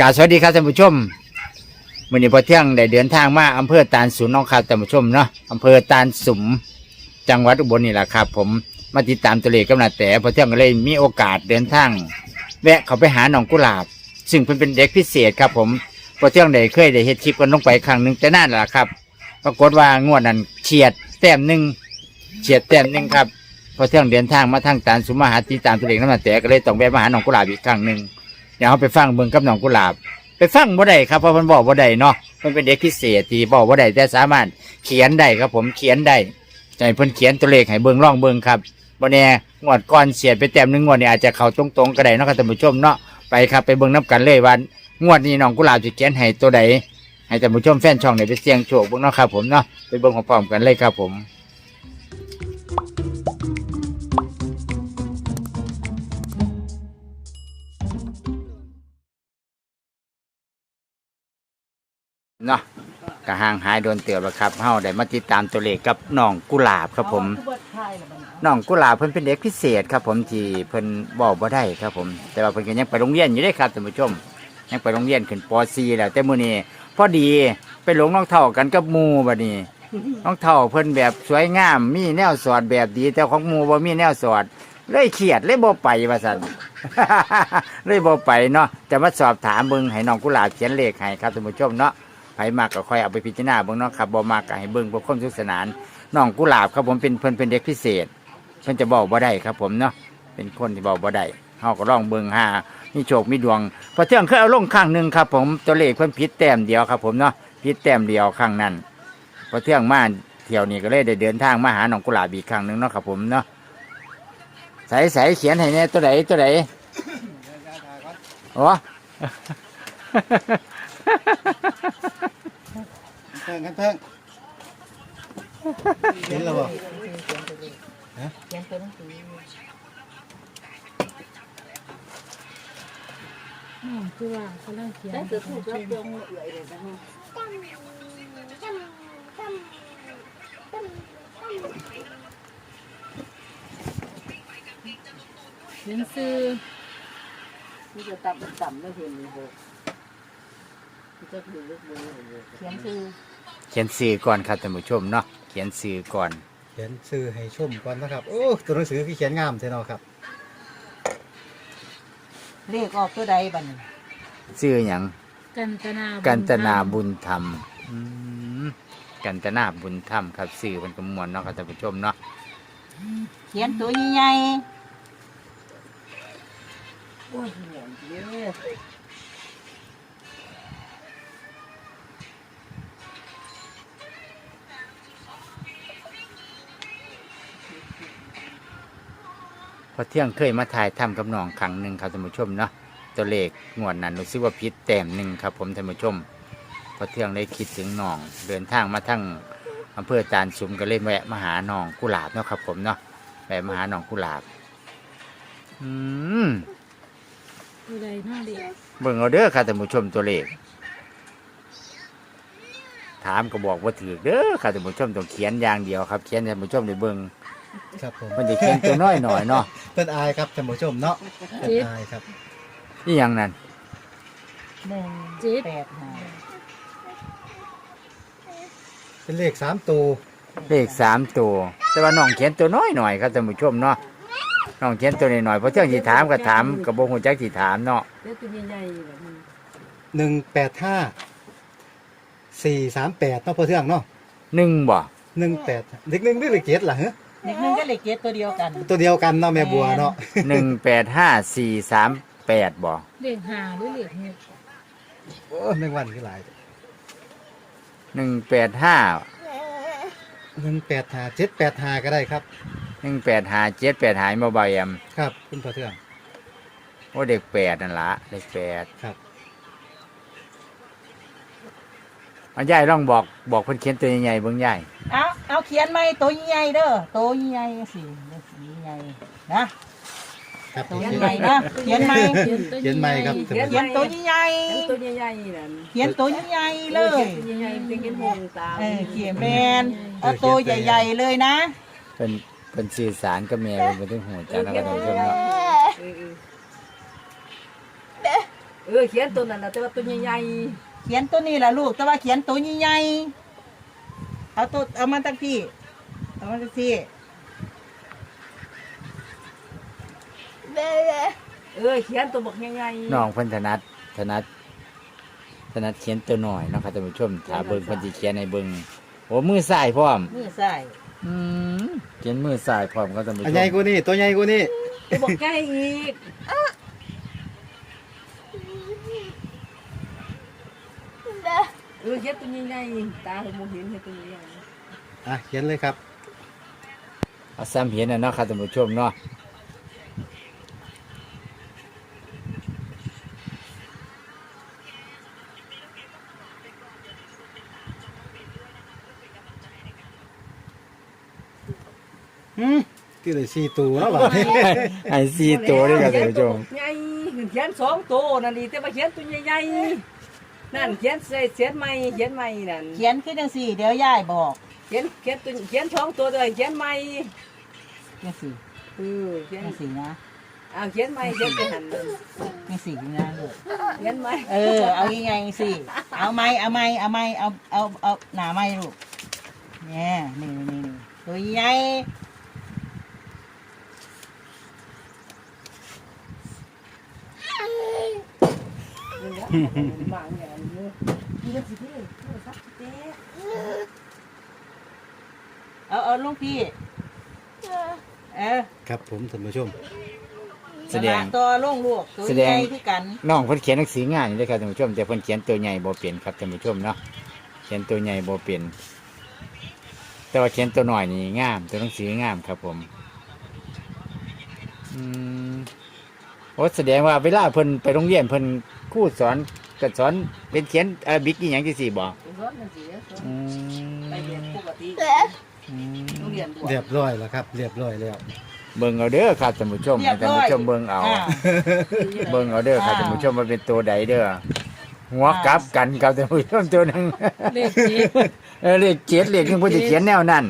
กาสวัสดีครับท่านผู้ชมวันนี้พอเที่ยงได้เดินทางมาอำเภอตาลสูนน้องครับท่านผู้ชมเนาะอำเภอตาลสุมจังหวัดอุบลนี่แหละครับ ผมมาติดตามตัวเลขกำนัดแต่พอเที่ยงก็เลยมีโอกาสเดินทาง แวะเขาไปหาหนองกุหลาบ ซึ่งเพิ่นเป็นเด็กพิเศษครับ ผมพอเที่ยงได้เคยได้เฮ็ดคลิปกันลงไปครั้งหนึ่งแต่นั่นแหละครับ ปรากฏว่างวดนั้นเฉียดแต้มหนึ่งเฉียดแต้มหนึ่งครับพอเที่ยงเดินทางมาทางตาลสุมมาหาติดตามตัวเลขกำนัดแต่ก็เลยต้องแวะมาหาหนองกุหลาบอีกครั้งหนึ่ง เดี๋ยวเราไปฟังเบิ่งกับน้องกุหลาบ ไปฟังบ่ได้ครับเพราะมันบอกบ่ได้เนาะมันเป็นเด็กพิเศษที่บอกบ่ได้แต่สามารถเขียนได้ครับ ผมเขียนได้ใจเพิ่นเขียนตัวเลขให้เบิ่งร่องเบิ่งครับบ่แน่งวดก่อนเสียดไปแต้มหนึงงวดนี้อาจจะเข้าตรงๆก็ได้เนาะครับท่านผู้ชมเนาะไปครับไปเบิ่งนํกันเลยว่างวดนี้น้องกุหลาบจะเขียนให้ตัวใดให้ท่านผู้ชมแฟนช่องได้ไปเสี่ยงโชคเบิ่งเนาะครับผมเนาะไปเบิ่งพร้อมๆกันเลยครับผม เนาะก็ห่างหายโดนเตือบแล้วครับเฮาได้มาติดตามตัวเลขกับน้องกุหลาบครับผมน้องกุหลาบเพิ่นเป็นเด็กพิเศษครับ ผมที่เพิ่นบอกบ่ได้ครับผม แต่ว่าเพิ่นก็ยังไปโรงเรียนอยู่เด้ครับท่านผู้ชม ยังไปโรงเรียนขึ้นป .4 แล้วแต่มื้อนี้พอดีไปหลงน้องเท่ากันกับหมู่บัดนี้น้องเท่าเพิ่นแบบสวยงาม มีแนวสอดแบบดี แต่ของหมู่บ่มีแนวสอดเลยเครียดเลยบ่ไปว่าซั่นเลยบ่ไปเนาะจะมาสอบถามเบิ่งให้น้องกุหลาบเขียนเลขให้ครับท่านผู้ชมเนาะ ไผมากก็ค่อยเอาไปพิจารณาเบิ่งเนาะครับบ่มากก็ให้เบิ่งเพื่อความสนุกสนานน้องกุหลาบครับผมเป็นเพิ่นเป็นเด็กพิเศษ เพิ่นจะบอกบ่ได้ครับ ผมเนาะเป็นคนที่บอกบ่ได้เฮาก็ลองเบิ่งหามีโชคมีดวงพอเที่ยงเคยเอาลงข้างหนึงครับ ผมตัวเลขเพิ่นผิดแต้มเดียวครับผมเนาะผิดแต้มเดียวข้างนั้นพอเที่ยงมาเที่ยวนี้ก็เลยได้เดินทางมาหาน้องกุหลาบอีกครั้งหนึงเนาะครับผมเนาะใส่ใส่เขียนให้แน่ตัวไหนตัวไหนอ๋อ เพิ่งกันเพิ่งเห็นแล้วบ่อืมคือว่าเขาเล่าเขียนได้คือถูกรับรองเอื่อยเลยนะฮะเขียนซื้อที่จะต่ำต่ำแล้วเห็นเลยที่จะถือลูกมือ เขียนชื่อเขียนสื่อก่อนครับท่านผู้ชมเนาะเขียนสื่อก่อนเขียนชื่อให้ชมก่อนนะครับ โอ้ตัวหนังสือคือเขียนงามใช่เนาะครับเลขออกตัวใดบัดนชื่อหยังกันตนากันตนาบุญธรรมอืมกันตนาบุญธรรมครับสื่อมันกมวลเนาะครับท่านผู้ชมเนาะเขียนตัวใหญ่โอ้ย พอเที่ยงเคยมาถ่ายทำกับน้องครั้งหนึ่งครับท่านผู้ชมเนาะตัวเลขงวดนั้นรู้สึกว่าพิษแต้มหนึ่งครับ ผมท่านผู้ชม พอเที่ยงเลยคิดถึงน้อง เดินทางมาทั้งอำเภอตาลสุมก็เลยแวะมาหาน้องกุหลาบเนาะครับ ผมเนาะแวะมาหาน้องกุหลาบ อืมตัวใดเน่าด็กเบิ่งเอาเด้อค่ะท่านผู้ชมตัวเลข ถามก็บอกว่าถือเด้อค่ะท่านผู้ชมต้องเขียนอย่างเดียวครับ เขียนท่านผู้ชมได้เบิ่ง ครับผมมันจะเขียนตัวน้อยหน่อยเนาะเป็นอายครับท่านผู้ชมเนาะเป็นอายครับนี่อย่างนั้นหนึ่งเจ็ดแปดห้าเป็นเลขสามตัวเลขสามตัว แต่ว่าน้องเขียนตัวน้อยหน่อยครับท่านผู้ชมเนาะน้องเขียนตัวน้อยหน่อยเพราะเที่ยงสิถามก็ถามกับโบหูจักสิถามเนาะเล็กตัวใหญ่ๆแบบนี้หนึ่งแปดห้าสี่สามแปดเนาะพอเทื่องเนาะหนึ่งบ่หนึ่งแปดเด็กหนึ่งหรือเลขเจ็ดล่ะฮะ เด็กหนึงก็เลขเจ็ดตัวเดียวกันตัวเดียวกันเนาะแม่บัวเนาะหนึ่งแปดห้าสี่สามแปดบ่เด็กหาหรือเด็กหกโอ้แมงวันคือหลายหนึ่งแปดห้าหนึ่งแปดห้าเจ็ดแปดห้าก็ได้ครับหนึ่งแปดห้าเจ็ดแปดหายมาใบแอมครับ คุณพอเทื่องโอ้เด็กแปดนั่นละเด็กแปดครับ เอายายลองบอกบอกเพิ่นเขียนตัวใหญ่ๆเบิ่งยายเอาเอาเขียนไหมตัวใหญ่เด้อตัวใหญ่สิสีใหญ่นะครับตัวใหญ่นะเขียนไหมเขียนตัวเขียนไหมครับใหญ่เขียนตัวใหญ่ตัวใหญ่ๆนั่นเขียนตัวใหญ่เลยตัวใหญ่ๆเป็นเงินหงตามเออเขียนแมนเอาตัวใหญ่ๆเลยนะเพิ่นเพิ่นสื่อสารกับแม่เพิ่นบ่ถึงหูจักแล้วก็ท่านผู้ชมเนาะเออเออเขียนตัวนั้นน่ะแต่ว่าตัวใหญ่เขียนตัวนี้ล่ะลูก แต่ว่าเขียนตัวใหญ่ๆเอาตัวเอามาตั้งพี่ เอามาตั้งพี่ๆเออเขียนตัวบักใหญ่ๆน้องเพิ่นถนัดถนัดถนัดเขียนตัวหน่อยเนาะครับท่านผู้ชมถ้าเบิ่งเพิ่นสิเขียนให้เบิ่งโอ้มือซ้ายพร้อมมือใส่อืมเขียนมือซ้ายพร้อมครับท่านผู้ชอันมใหญ่กูนี่ตัวใหญ่กูนี่ตัวบักใหญ่อีก เออ เขียนตัวใหญ่ๆตาผมบ่เห็นเขียนตัวใหญ่อะเขียนเลยครับเอาซ้ำเห็นน่ะเนาะครับท่านผู้ชมเนาะหืมที่เลยสี่ตัวแล้วบ่ไอ้สี่ตัวด้วยครับท่านผู้ชมใหญ่เขียนสองตัวนั่นดีแต่ว่าเขียนตัวใหญ่ๆ นั่นเขียนใส่เขียนใหม่เขียนใหม่นั่นเขียนขึ้นจังสี่ เดี๋ยวยายบอกเขียนเขียนตัวเขียนสองตัวด้วยเขียนใหม่จังสี่เออเขียนจังสี่นะอ่าเขียนใหม่เขียนไปหันนั่นจังสี่นะลูกเขียนใหม่เออ เอายังไงสิเอาไม้เอาไม้เอาไม้เอาเอาเอาหนาไม้ลูกเนี่ยนี่นี่นี่ตัวใหญ่ นี่นะมาอย่างนี้นี่ก็สิพี่โทรศัพท์สิ เต้เอาเอาลูกพี่ เออครับผมท่านผู้ชม แสดง ตัวลงลูกตัวแสดใหง ญ่คือกัน น้องเพิ่นเขียนหนังสืองานอยู่เลยครับท่านผู้ชม แต่เพิ่นเขียนตัวใหญ่บ่เปลี่ยนครับท่านผู้ชมเนาะเขียนตัวใหญ่บ่เปลี่ยนแต่ว่าเขียนตัวหน่อยนี่งาม ตัวหนังสืองามครับผมอืมโอ้แสดงว่าเวลาเพิ่นไปโรงเรียนเพิ่น ครูสอนก็สอนเป็นเขียนอาราบิกอีหยังจังซี่บ่รถนั่นสิอืมไปเรียนปกติอืมโรงเรียนด่วนเรียบร้อยแล้วครับ เรียบร้อยแล้ว เบิ่งเอาเด้อครับท่านผู้ชมเรีให้ยบท่านร้อยผู้ชมเบิ่งเอาอ่าเบิ่งเอาเด้อครับอ่าท่านผู้ชมมันเป็นตัวใดเด้อหัวกลับกันครับท่านผู้ชมตัวหนึงเลขเจ็ดเออเลขเจ็ดเลขหนึงเพิ่นสิเขียนแนวนั้น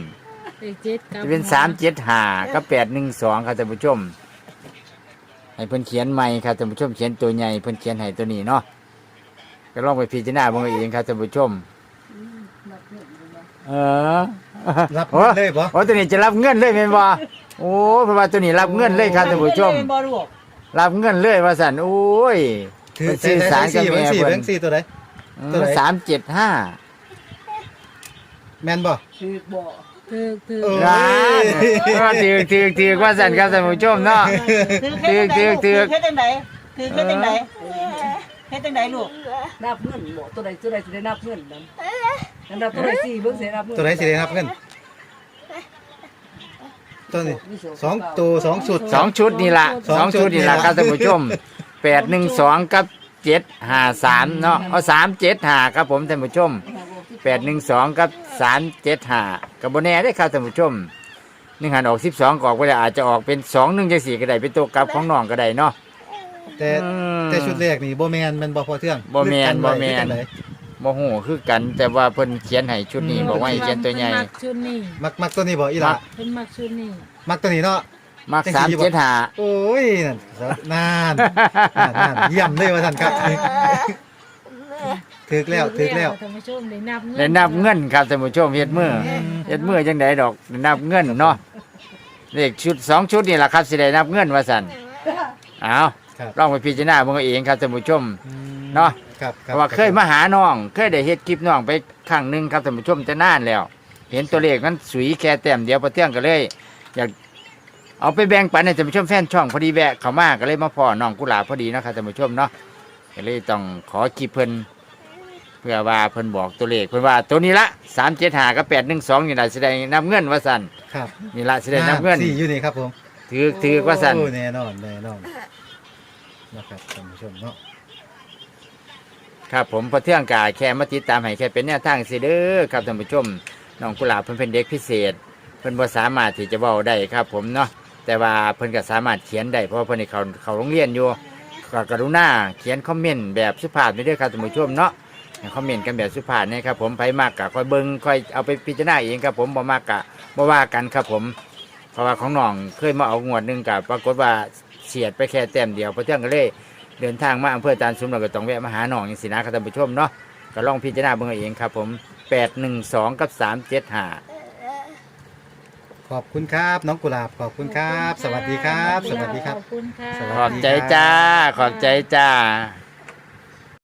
เลขเจ็ดกับจะเป็นสามเจ็ดห้ากับแปดหนึ่งสองครับท่านผู้ชม ให้เพิ่นเขียนใหม่ครับท่านผู้ชมเขียนตัวใหญ่เพิ่นเขียนให้ตัวนี้เนาะก็ลองไปพิจารณาเบิ่งเอาเองครับท่านผู้ชม เออรับโอ้เงินเลยบ่ โอ้ตัวนี้จะรับเงินเลยแม่นบ่โอ้เพราะว่าตัวนี้รับเงินเลยครับท่านผู้ชมเล่นบอลลูกรับเงินเลยว่าสั่นโอ้ยถือเพิ่นสื่อสารกับแบแม่งค์สี่เพิ่แบนงค์สี่ตัวไหน ตัวไหน สามเจ็ดห้าแม่นบ่คือบ่ ถือถือเออร้านก็ถือถือถือว่าสั่นครับท่านผู้ชมเนาะ ถือถือถือเฮ็ดจังไดถือเฮ็ดจังไดเฮ็ดจังไดลูกนับเงินบ่ตัวใดตัวใดสิได้นับเงินนั่นนั่นนับตัวใดสิเบิ่งสิได้นับเงินตัวไหนสิได้รับเงินตัวนี้สองตัวสองสุด สองชุดนี่ละสองสองชุดนี่ละชุดนี่ล่ะครับท่านผู้ชมแปดหนึ่งสองกับเจ็ดห้าสามเนาะเอาสามเจ็ดห้าครับผมท่านผู้ชมแปดหนึ่งสองกับ สามเจ็ดห้ากับโบแน่ได้อครับท่านผู้ชมหนึ่งหันออกสิบสองกออกไปแล้วอาจจะออกเป็นสองหนึ่งจะสี่ก็ได้เป็นตัวกลับของน้องก็ได้เนาะ แต่อืมแต่ชุดแรกนี่บ่แมนแมันบ่พอเทื่องบ่แม่นบ่แม่นหรือกัไว้หรือกัไหโมโหคือกันแต่ว่าเพิ่นเขียนให้ชุดนี้บอกว่าให้เขียนตัวใหญ่เพิ่นมักชุดนี้มักมักตัวนี้บ่อีหล่ะเพิ่นมักชุดนี้มักตัวนี้เนาะ มักจังสามสิบ่เจ็ดห้า โอ้ยนั่นนานนานนานเยี่ยมเลยว่าท่านครับ ถึกแล้วถึกแล้วท่านผู้ชมได้นับเงินได้นับเงินครับท่านผู้ชมเฮ็ดมือเฮ็ดมือจังไดดอกได้นับเงินเนาะเลขชุดสองชุดนี่แหละครับสิได้นับเงินว่าสั่นเอาครับลองไปพิจารณาเบิ่งเอาเองครับท่านผู้ชมอืมเนาะครับเพครับราะว่าเคยมาหาน้อง เคยได้เฮ็ดคลิปน้องไปครั้งหนึงครับท่านผู้ชมจะนานแล้ว เห็นตัวเลขมันสุยแค่แต้มเดียวพอเที่ยงก็เลย อยากเอาไปแบ่งปันให้ท่านผู้ชมแฟนช่องพอดีแวะเข้ามาก็เลยมาพอน้องกุหลาบพอดีเนาะครับท่านผู้ชมเนาะก็เลยต้องขอคลิปเพิ่น เพื่อว่าเพิ่นบอกตัวเลขเพิ่นว่าตัวนี้ละสามเจ็ดหากับแปดหนึ่งสองนี่ละแสดงนับเงินว่าสั่นครับนี่ละแสดงนับเงินสี่อยู่นี่ครับผมถือถือว่าสั่นโอ้แน่นอนแน่นอนนะครับท่านผู้ชมเนาะครับผมพอเที่ยงกาแค่มาติดตามให้แค่เป็นแนวทางสิเด้อครับท่านผู้ชมน้องกุหลาบเพิ่นเป็นเด็กพิเศษ เพิ่นบ่สามารถที่จะเว้าได้ครับ ผมเนาะแต่ว่าเพิ่นก็สามารถเขียนได้เพราะว่าเพิ่นได้เขาเขาโรงเรียนอยู่ก็กรุณาเขียนคอมเมนต์แบบสุภาพนี่เด้อครับท่านผู้ชมเนาะให้ คอมเมนต์กันแบบสุภาพนะครับผมไผมากกะค่อยเบิ่งค่อยเอาไปพิจารณาเองครับผมบ่มากกะบ่ว่ากันครับผม เพราะว่าของน้องเคยมาเอางวดหนึงกับปรากฏว่าเฉียดไปแค่แต้มเดียวพอเที่ยงก็เลยเดินทางมาอำเภอจานซุมเราก็ต้องแวะมาหาน้องอย่างสินะครับท่านผู้ชมเนาะก็ลองพิจารณาเบิ่งเอาเองครับผม812กับ375ขอบคุณครับ น้องกุหลาบขอบคุณครับ สวัสดีครับ สวัสดีครับ ขอบคุณค่ะสวัสดีขอบใจจ้า ขอบใจจ้า